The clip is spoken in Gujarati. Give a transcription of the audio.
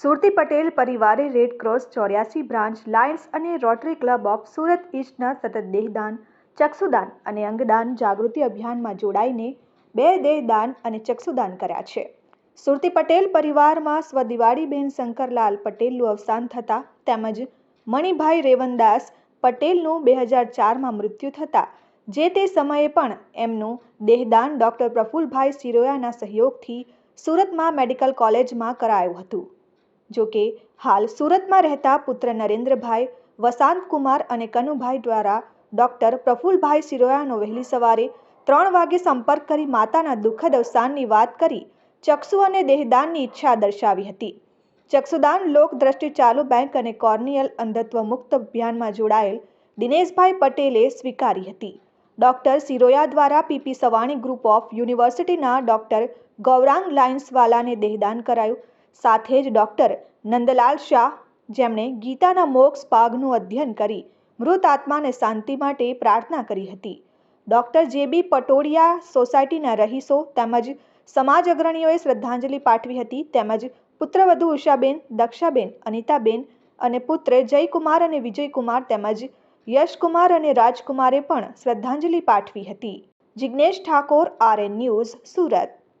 સુરતી પટેલ પરિવારે રેડ ક્રોસ ચોર્યાસી બ્રાન્ચ લાયન્સ અને રોટરી ક્લબ ઓફ સુરત ઈસ્ટના સતત દેહદાન, ચક્ષુદાન અને અંગદાન જાગૃતિ અભિયાનમાં જોડાઈને બે દેહદાન અને ચક્ષુદાન કર્યા છે. સુરતી પટેલ પરિવારમાં સ્વદિવાળીબેન શંકરલાલ પટેલનું અવસાન થતાં તેમજ મણિભાઈ રેવનદાસ પટેલનું બે હજાર ચારમાં મૃત્યુ થતાં, જે તે સમયે પણ એમનું દેહદાન ડૉક્ટર પ્રફુલભાઈ સિરોયાના સહયોગથી સુરતમાં મેડિકલ કોલેજમાં કરાયું હતું. જો કે, હાલ સુરતમાં રહેતા પુત્ર નરેન્દ્રભાઈ વસાંતકુમાર અને કનુભાઈ દ્વારા ડૉક્ટર પ્રફુલભાઈ સિરોયાનો વહેલી સવારે ત્રણ વાગે સંપર્ક કરી માતાના દુઃખદ અવસાનની વાત કરી, ચક્ષુ અને દેહદાનની ઈચ્છા દર્શાવી હતી. ચક્ષુદાન લોક દ્રષ્ટિ ચાલુ બેંક અને કોર્નિયલ અંધત્વ મુક્ત અભિયાનમાં જોડાયેલ દિનેશભાઈ પટેલે સ્વીકારી હતી. ડૉક્ટર સિરોયા દ્વારા પીપી સવાણી ગ્રુપ ઓફ યુનિવર્સિટીના ડૉક્ટર ગૌરાંગ લાયન્સવાલાને દેહદાન કરાયું. સાથે જ ડૉક્ટર નંદલાલ શાહ જેમણે ગીતાના મોક્ષ પાગનું અધ્યયન કરી, મૃત આત્માને શાંતિ માટે પ્રાર્થના કરી હતી. ડૉક્ટર જે બી પટોડિયા સોસાયટીના રહીશો તેમજ સમાજ અગ્રણીઓએ શ્રદ્ધાંજલિ પાઠવી હતી તેમજ પુત્રવધુ ઉષાબેન, દક્ષાબેન, અનિતાબેન અને પુત્ર જયકુમાર અને વિજયકુમાર તેમજ યશકુમાર અને રાજકુમારે પણ શ્રદ્ધાંજલિ પાઠવી હતી. Jignesh Thakor, RN news, Surat.